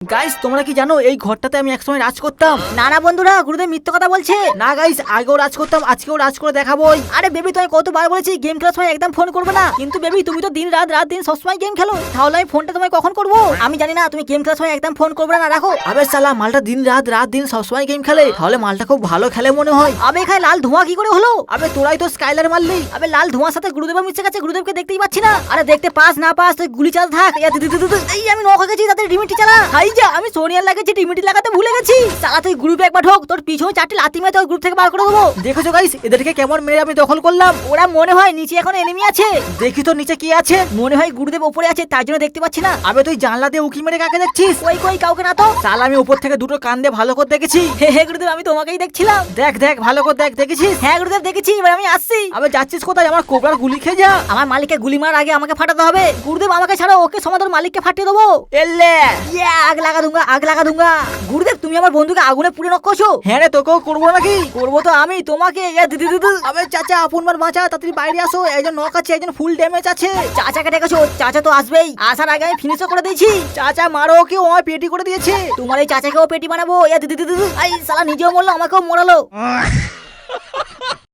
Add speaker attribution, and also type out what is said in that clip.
Speaker 1: Guys তোমরা কি জানো এই ঘরটাতে আমি একসময় রাজ করতাম
Speaker 2: না না বন্ধুরা গুরুদেব মিথ্যে কথা বলছে
Speaker 1: না গাইস আগেও রাজ করতাম আজকেও রাজ করে দেখাবোই
Speaker 2: আরে বেবি তুমি কতবার বলেছি গেম খেলার সময় একদম ফোন করবে না কিন্তু বেবি তুমি তো দিন রাত রাত দিন সবসময় গেম খেলো তাহলে আমি ফোনটা তোমায় কখন করব আমি জানি না তুমি গেম খেলার সময় একদম ফোন করবে না রাখো
Speaker 1: আবে সালা মালটা দিন রাত রাত দিন সবসময় গেম খেলে তাহলে মালটা খুব ভালো খেলে মনে হয়
Speaker 2: আবে এখানে লাল ধোঁয়া কি করে হলো
Speaker 1: আবে তোরাই তো স্কাইলার মারলি
Speaker 2: আবে লাল ধোঁয়ার সাথে গুরুদেব মিশে গেছে গুরুদেবকে দেখতেই পাচ্ছি না আরে দেখতে পাস না পাস তুই গুলি চাল থাক ইয়া। এই আমি নখ হয়ে গেছি তাদের ডিমিটি চালা হাই যা, আমি সোনিয়ার লাগাচ্ছি ডিমিটি লাগাতে ভুলে গেছি। চালা তুই গ্রুপে একবার ঢোক, তোর পিছনে চারটি লাতি মেরে তোর গ্রুপ থেকে বার করে দেবো।
Speaker 1: দেখেছ গাইস এদেরকে কেমন মেরে আমি দখল করলাম?
Speaker 2: ওরা মনে হয় নিচে এখন এনিমি আছে।
Speaker 1: দেখি তো নিচে কি আছে।
Speaker 2: মনে হয় গুরুদেব উপরে আছে, তার জন্য দেখতে পাচ্ছি না।
Speaker 1: আবে, তুই জানলা দিয়ে উকি মেরে কাকে দেখছিস?
Speaker 2: কই কই, কাউকে না তো।
Speaker 1: সাল আমি উপর থেকে দুটো কান দিয়ে ভালো করে দেখেছি।
Speaker 2: হে হে, গুরুদেব, আমি তোমাকেই দেখছিলাম।
Speaker 1: দেখ দেখ, ভালো করে দেখ, দেখেছিস?
Speaker 2: হ্যাঁ গুরুদেব, দেখেছি, এবার আমি আসছি।
Speaker 1: আবে, যাচ্ছিস কোথায়? আমার কোবরার গুলি খেয়ে যা।
Speaker 2: আমার মালিককে গুলি মারার আগে আমাকে ফাটাতে হবে। গুরুদেব, আমাকে ছাড়ো, ওকে সমাধান মালিককে ফাটিয়ে দেবো।
Speaker 1: এলে।
Speaker 2: ইয়া লাগা দুঙ্গা আগ লাগা দুঙ্গা গুরুদেব তুমি আমার বন্ধুকে আগুনে পুড়ে নক্কছো
Speaker 1: হ্যাঁ রে তোকেও করব নাকি?
Speaker 2: করব তো আমি তোমাকে। ইয়া দিদি দিদি
Speaker 1: আবে চাচা আপন মার বাঁচা তাড়াতাড়ি বাইরে আসো। একজন নক আছে একজন ফুল ড্যামেজ আছে।
Speaker 2: চাচাকে ডেকেছো চাচা তো আসবেই। আসার আগে আমি ফিনিশও করে দিয়েছি।
Speaker 1: চাচা মারো ওকে ও আমায় পেটি করে দিয়েছে।
Speaker 2: তোমার এই চাচাকেও পেটি বানাবো। ইয়া দিদি দিদি দিদি। আই সালা নিজেও মরলো আমাকেও মরালো।